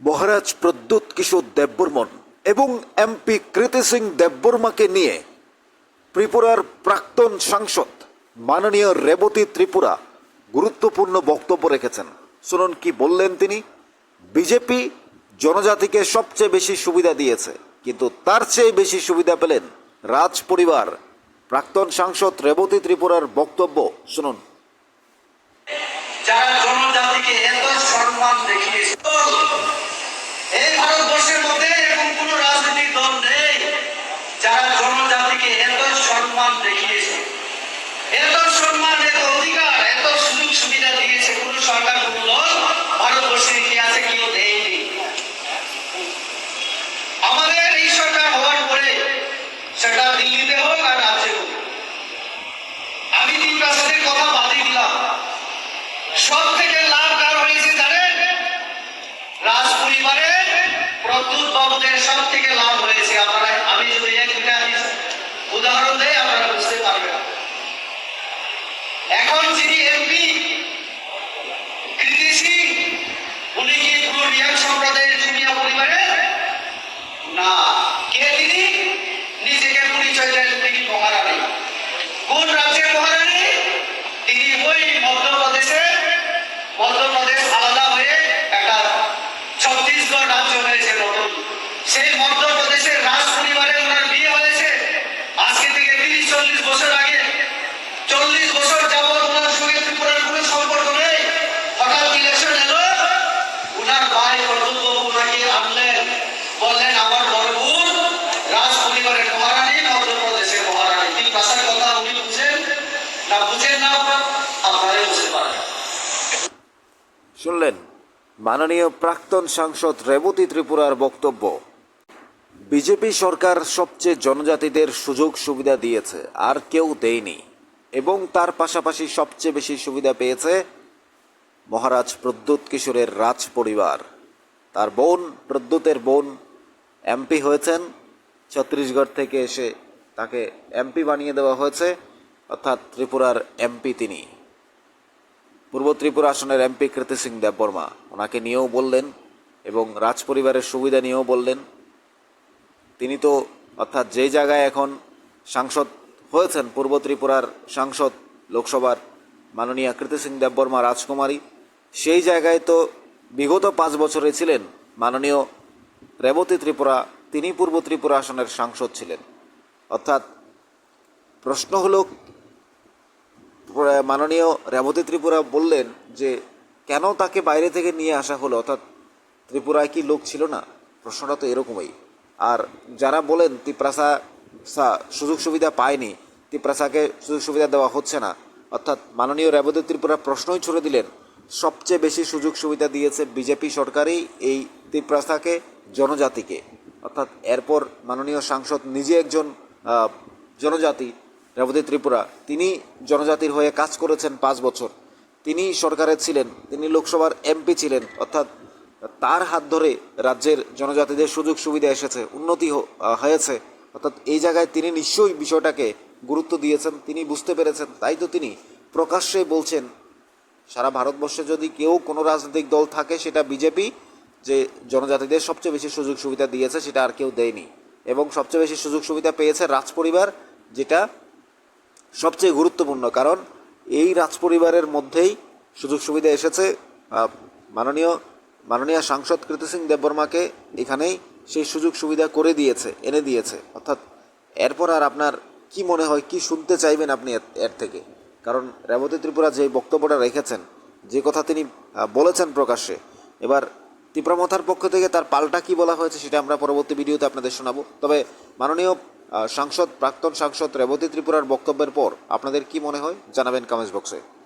মহারাজ প্রদ্যুৎ কিশোর দেববর্মন এবং এমপি কৃতি সিং দেববর্মাকে নিয়ে ত্রিপুরার প্রাক্তন সাংসদ মাননীয় রেবতী ত্রিপুরা গুরুত্বপূর্ণ বক্তব্য রেখেছেন। শুনুন কি বললেন তিনি? বিজেপি জনজাতিকে সবচেয়ে বেশি সুবিধা দিয়েছে, কিন্তু তার চেয়ে বেশি সুবিধা পেলেন রাজ পরিবার। প্রাক্তন সাংসদ রেবতী ত্রিপুরার বক্তব্য শুনুন। যারা জনজাতিকে এত সম্মান দেখিয়েছে এই ভারতবর্ষের মধ্যে এরকম কোন রাজনৈতিক দল নেই যারা জনজাতিকে এত সম্মান দেখিয়েছে এত সম্মান এত অধিকার এত সুযোগ সুবিধা দিয়েছে কোন সরকার কোন দল ভারতবর্ষের ইতিহাসে কেউ দেয়নি আমাদের এই সরকার হওয়ার পরে সেটা দিল্লিতে হোক আর রাজ্যে হোক আমি তিন প্রাসাদের কথা বাদই দিলাম সব থেকে লাভ কার হয়েছে জানেন না। কে তিনি? নিজেকে পরিচয় দেন তিনি কোন রাজ্যের মহারানী? তিনি ওই মধ্যপ্রদেশের মধ্যপ্রদেশ আলাদা হয়ে একটা ছত্তিশগড় রাজ্য হয়েছে নতুন সেই মধ্যপ্রদেশের রাজ পরিবারে ওনার বিয়ে হয়েছে আজকে থেকে তিরিশ চল্লিশ বছর আগে চল্লিশ বছর যাবৎ ওনার সঙ্গে ত্রিপুরার কোনো সম্পর্ক নেই হঠাৎ ইলেকশন এলো ওনার ভাই প্রদ্যুৎ বাবু ওনাকে আনলেন বললেন আমার বড় বোন রাজ পরিবারের মহারানী মধ্যপ্রদেশের মহারানী তিন ভাষার কথা উনি বুঝেন না শুনলেন, মাননীয় প্রাক্তন সাংসদ রেবতী ত্রিপুরার বক্তব্য। বিজেপি সরকার সবচেয়ে জনজাতিদের সুযোগ সুবিধা দিয়েছে, আর কেউ দেয়নি। এবং তার পাশাপাশি সবচেয়ে বেশি সুবিধা পেয়েছে মহারাজ প্রদ্যুৎ কিশোরের রাজ পরিবার। তার বোন, প্রদ্যুতের বোন, এমপি হয়েছেন। ছত্তিশগড় থেকে এসে তাকে এমপি বানিয়ে দেওয়া হয়েছে। অর্থাৎ ত্রিপুরার এমপি তিনি। পূর্ব ত্রিপুরা আসনের এমপি কৃতি সিং দেববর্মা ওনাকে নিয়েও বললেন এবং রাজ পরিবারের সুবিধা নিয়েও বললেন। তিনি তো অর্থাৎ যেই জায়গায় এখন সাংসদ হয়েছেন, পূর্ব ত্রিপুরার সাংসদ, লোকসভার মাননীয় কৃতি সিং দেববর্মা রাজকুমারী, সেই জায়গায় তো বিগত পাঁচ বছরে ছিলেন মাননীয় রেবতী ত্রিপুরা। তিনি পূর্ব ত্রিপুরা আসনের সাংসদ ছিলেন। অর্থাৎ প্রশ্ন হলো মাননীয় রেবতী ত্রিপুরা বললেন যে, কেন তাকে বাইরে থেকে নিয়ে আসা হলো? অর্থাৎ ত্রিপুরায় কি লোক ছিল না? প্রশ্নটা তো এরকমই। আর যারা বলেন তিপ্রাসা সুযোগ সুবিধা পায়নি, তিপ্রাসাকে সুযোগ সুবিধা দেওয়া হচ্ছে না, অর্থাৎ মাননীয় রেবতী ত্রিপুরা প্রশ্নই ছুড়ে দিলেন, সবচেয়ে বেশি সুযোগ সুবিধা দিয়েছে বিজেপি সরকারই এই তিপ্রাসাকে, জনজাতিকে। অর্থাৎ এরপর মাননীয় সাংসদ নিজে একজন জনজাতি রেবতী ত্রিপুরা, তিনি জনজাতির হয়ে কাজ করেছেন পাঁচ বছর। তিনি সরকারের ছিলেন, তিনি লোকসভার এমপি ছিলেন, অর্থাৎ তার হাত ধরে রাজ্যের জনজাতিদের সুযোগ সুবিধা এসেছে, উন্নতি হয়েছে। অর্থাৎ এই জায়গায় তিনি নিশ্চয়ই বিষয়টাকে গুরুত্ব দিয়েছেন, তিনি বুঝতে পেরেছেন, তাই তো তিনি প্রকাশ্যে বলছেন, সারা ভারতবর্ষে যদি কেউ কোনো রাজনৈতিক দল থাকে, সেটা বিজেপি, যে জনজাতিদের সবচেয়ে বেশি সুযোগ সুবিধা দিয়েছে, সেটা আর কেউ দেয়নি। এবং সবচেয়ে বেশি সুযোগ সুবিধা পেয়েছে রাজপরিবার যেটা সবচেয়ে গুরুত্বপূর্ণ কারণ এই রাজপরিবারের মধ্যেই সুযোগ সুবিধা এসেছে। মাননীয় মাননীয় সাংসদ কৃতি সিং দেববর্মাকে এখানেই সেই সুযোগ সুবিধা করে দিয়েছে, এনে দিয়েছে। অর্থাৎ এরপর আর আপনার কি মনে হয়, কি শুনতে চাইবেন আপনি এর- থেকে? কারণ রেবতী ত্রিপুরা যে বক্তব্যটা রেখেছেন, যে কথা তিনি বলেছেন প্রকাশ্যে, এবার তীব্রমথার পক্ষ থেকে তার পাল্টা কি বলা হয়েছে সেটা আমরা পরবর্তী ভিডিওতে আপনাদের শোনাবো। তবে মাননীয় সাংসদ প্রাক্তন সাংসদ রেবতী ত্রিপুরার বক্তব্যের পর আপনাদের কি মনে হয়? জানাবেন কমেন্টস বক্সে।